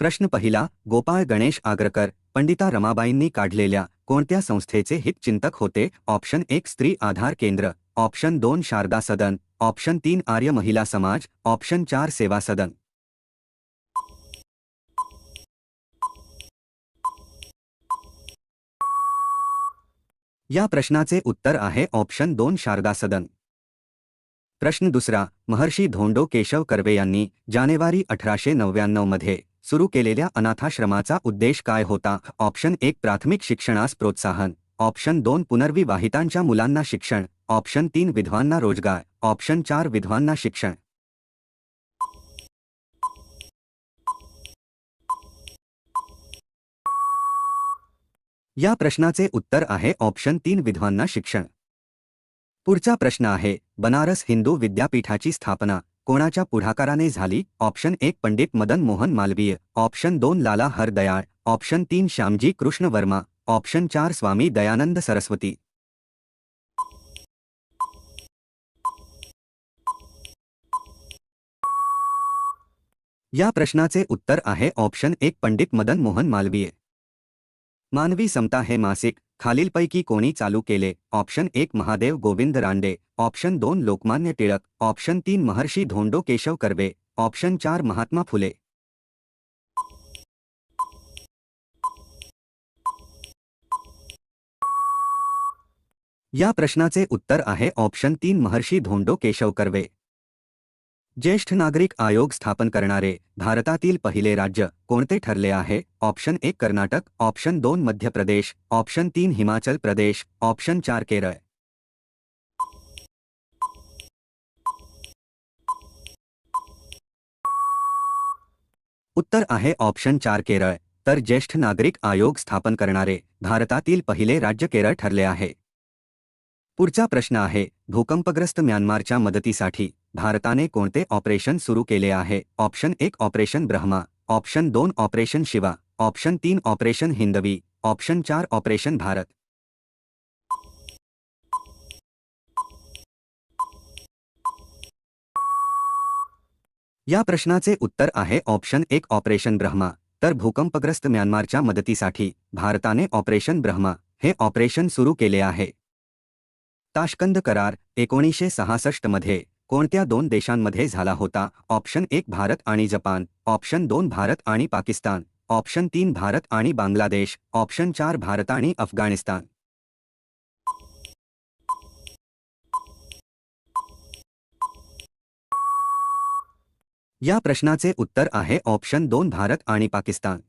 प्रश्न पहिला गोपाळ गणेश आग्रकर पंडिता रमाबाईंनी काढलेल्या कोणत्या संस्थेचे हितचिंतक होते? ऑप्शन एक स्त्री आधार केंद्र. ऑप्शन दोन शारदा सदन. ऑप्शन तीन आर्य महिला समाज. ऑप्शन चार सेवा सदन. या प्रश्नाचे उत्तर आहे ऑप्शन दोन शारदा सदन. प्रश्न दुसरा महर्षी धोंडो केशव कर्वे यांनी जानेवारी अठराशे नव्याण्णवमध्ये मध्ये सुरू केलेल्या अनाथाश्रमाचा उद्देश काय होता? ऑप्शन एक प्राथमिक शिक्षणास प्रोत्साहन. ऑप्शन दोन पुनर्विवाहितांच्या मुलांना शिक्षण. ऑप्शन तीन विधवांना रोजगार. ऑप्शन चार विधवांना शिक्षण. या प्रश्नाचे उत्तर आहे ऑप्शन तीन विधवांना शिक्षण. पुढचा प्रश्न आहे बनारस हिंदू विद्यापीठाची स्थापना. कोणाच्या पुढाकाराने झाली? ऑप्शन एक पंडित मदन मोहन मालवीय. ऑप्शन दोन लाला हरदयाळ. ऑप्शन तीन श्यामजी कृष्ण वर्मा ऑप्शन चार स्वामी दयानंद सरस्वती. या प्रश्नाचे उत्तर आहे ऑप्शन एक पंडित मदन मोहन मालवीय. मानवी समता हे मासिक खालीलपैकी कोणी चालू केले? ऑप्शन एक महादेव गोविंद रांडे ऑप्शन दोन लोकमान्य टिळक. ऑप्शन तीन महर्षी धोंडो केशव कर्वे. ऑप्शन चार महात्मा फुले. या प्रश्नाचे उत्तर आहे ऑप्शन तीन महर्षी धोंडो केशव कर्वे. ज्येष्ठ नागरिक आयोग स्थापन करणारे भारतातील पहिले राज्य कोणते ठरले आहे? ऑप्शन एक कर्नाटक, ऑप्शन दोन, मध्य प्रदेश, ऑप्शन तीन, हिमाचल प्रदेश, ऑप्शन चार, केरळ. उत्तर आहे ऑप्शन चार, केरळ. तर ज्येष्ठ नागरिक आयोग स्थापन करणारे भारतातील पहिले राज्य केरळ ठरले आहे. पुढचा प्रश्न आहे, भूकंपग्रस्त म्यानमारच्या मदतीसाठी भारताने कोणते ऑपरेशन सुरू केले आहे? ऑप्शन एक, ऑपरेशन ब्रह्मा, ऑप्शन दोन, ऑपरेशन शिवा, ऑप्शन तीन, ऑपरेशन हिंदवी, ऑप्शन चार, ऑपरेशन भारत. या प्रश्नाचे उत्तर आहे, ऑप्शन एक, ऑपरेशन ब्रह्मा. तर भूकंपग्रस्त म्यानमारच्या मदतीसाठी भारताने ऑपरेशन ब्रह्मा हे ऑपरेशन सुरू केले आहे. ताशकंद करार एकोणीसशे सहासष्टमध्ये कोणत्या दोन देशांमध्ये झाला होता? ऑप्शन एक भारत आणि जपान ऑप्शन दोन भारत आणि पाकिस्तान ऑप्शन तीन भारत आणि बांगलादेश ऑप्शन चार भारत आणि अफगाणिस्तान. या प्रश्नाचे उत्तर आहे ऑप्शन दोन भारत आणि पाकिस्तान.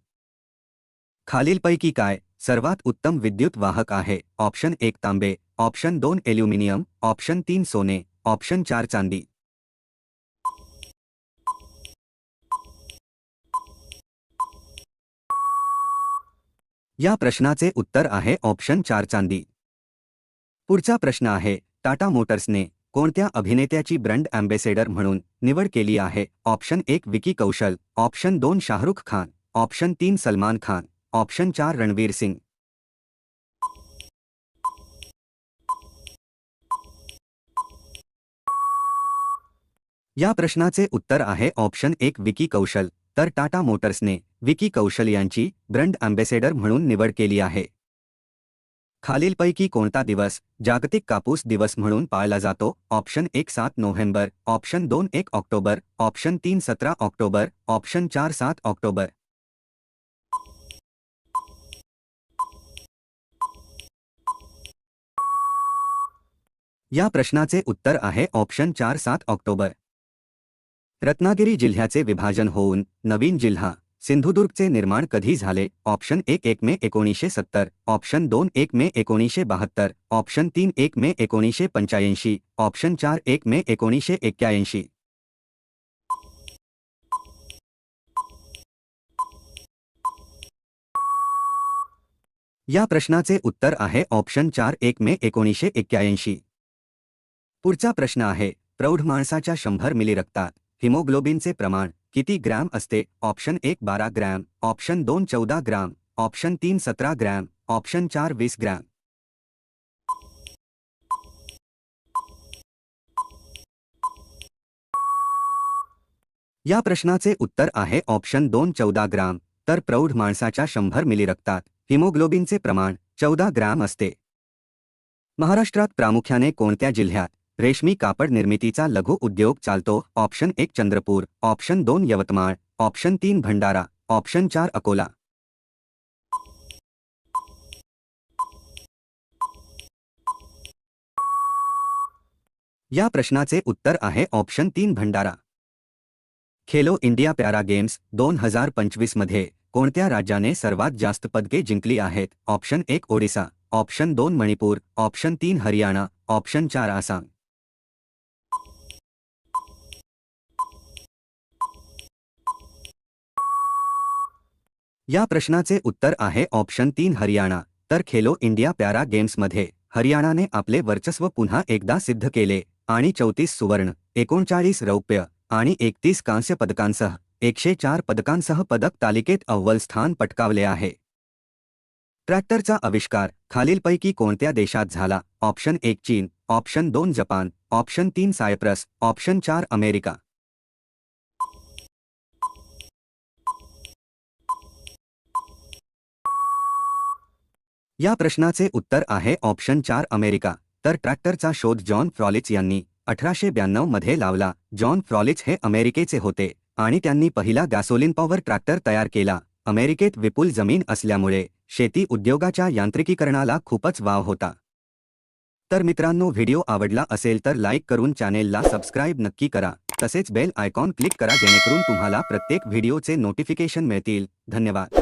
खालीलपैकी काय सर्वात उत्तम विद्युत वाहक आहे? ऑप्शन एक तांबे ऑप्शन दोन एल्युमिनियम, ऑप्शन तीन सोने, ऑप्शन चार चांदी. या प्रश्नाचे उत्तर आहे ऑप्शन चार चांदी. पुढचा प्रश्न आहे, टाटा मोटर्सने कोणत्या अभिनेत्याची ब्रँड अँबेसेडर म्हणून निवड केली आहे? ऑप्शन एक विकी कौशल, ऑप्शन दोन शाहरुख खान, ऑप्शन तीन सलमान खान, ऑप्शन चार रणवीर सिंग. या प्रश्नाचे उत्तर आहे ऑप्शन एक विकी कौशल. तर टाटा मोटर्सने विकी कौशल यांची ब्रँड अँबेसेडर म्हणून निवड केली आहे. खालीलपैकी कोणता दिवस जागतिक कापूस दिवस म्हणून पाळला जातो? ऑप्शन एक सात नोव्हेंबर. ऑप्शन दोन एक ऑक्टोबर. ऑप्शन तीन सतरा ऑक्टोबर. ऑप्शन चार सात ऑक्टोबर. या प्रश्नाचे उत्तर आहे ऑप्शन चार सात ऑक्टोबर. रत्नागिरी जिल्ह्याचे विभाजन होऊन नवीन जिल्हा सिंधुदुर्गचे निर्माण कधी झाले? ऑप्शन एक एक मे एकोणीसशे सत्तर ऑप्शन दोन एक मे एकोणीसशे बहात्तर ऑप्शन तीन एक मे एकोणीसशे पंच्याऐंशी ऑप्शन चार एक मे एकोणीसशे एक्क्याऐंशी. या प्रश्नाचे उत्तर आहे ऑप्शन चार एक मे एकोणीसशे एक्क्याऐंशी. पुढचा प्रश्न आहे प्रौढ माणसाच्या शंभर मिली रक्तात हिमोग्लोबिनचे प्रमाण किती ग्रॅम असते? ऑप्शन एक बारा ग्रॅम ऑप्शन दोन चौदा ग्रॅम ऑप्शन तीन सतरा ग्रॅम ऑप्शन चार वीस ग्रॅम. या प्रश्नाचे उत्तर आहे ऑप्शन दोन चौदा ग्राम तर प्रौढ माणसाच्या शंभर मिली रक्तात हिमोग्लोबिनचे प्रमाण चौदा ग्रॅम असते. महाराष्ट्रात प्रामुख्याने कोणत्या जिल्ह्यात रेशमी कापड निर्मितीचा लघु उद्योग चालतो. ऑप्शन एक चंद्रपूर ऑप्शन दोन यवतमाळ ऑप्शन तीन भंडारा ऑप्शन चार अकोला. या प्रश्नाचे उत्तर आहे ऑप्शन तीन Bhandara. Khelo India para games दोन हजार पंचवीसमध्ये कोणत्या राज्याने सर्वात जास्त पदके जिंकली आहेत? ऑप्शन एक ओडिसा ऑप्शन दोन मणिपूर ऑप्शन तीन हरियाणा ऑप्शन चार आसाम. या प्रश्नाचे उत्तर आहे ऑप्शन तीन हरियाणा. तर खेलो इंडिया पॅरा गेम्समध्ये हरियाणाने आपले वर्चस्व पुन्हा एकदा सिद्ध केले आणि चौतीस सुवर्ण एकोणचाळीस रौप्य आणि एकतीस कांस्य पदकांसह एकशे चार पदकांसह पदक तालिकेत अव्वल स्थान पटकावले आहे. ट्रॅक्टरचा आविष्कार खालीलपैकी कोणत्या देशात झाला? ऑप्शन एक चीन ऑप्शन दोन जपान ऑप्शन तीन सायप्रस ऑप्शन चार अमेरिका. या प्रश्नाचे उत्तर आहे ऑप्शन चार अमेरिका. तर ट्रॅक्टरचा शोध जॉन फ्रॉलिच यांनी अठराशे ब्याण्णवमध्ये लावला. जॉन फ्रॉलिच हे अमेरिकेचे होते आणि त्यांनी पहिला गॅसोलिन पॉवर ट्रॅक्टर तयार केला. अमेरिकेत विपुल जमीन असल्यामुळे शेती उद्योगाच्या यांत्रिकीकरणाला खूपच वाव होता. तर मित्रांनो व्हिडिओ आवडला असेल तर लाईक करून चॅनेलला सबस्क्राईब नक्की करा. तसेच बेल आयकॉन क्लिक करा जेणेकरून तुम्हाला प्रत्येक व्हिडिओचे नोटिफिकेशन मिळतील. धन्यवाद.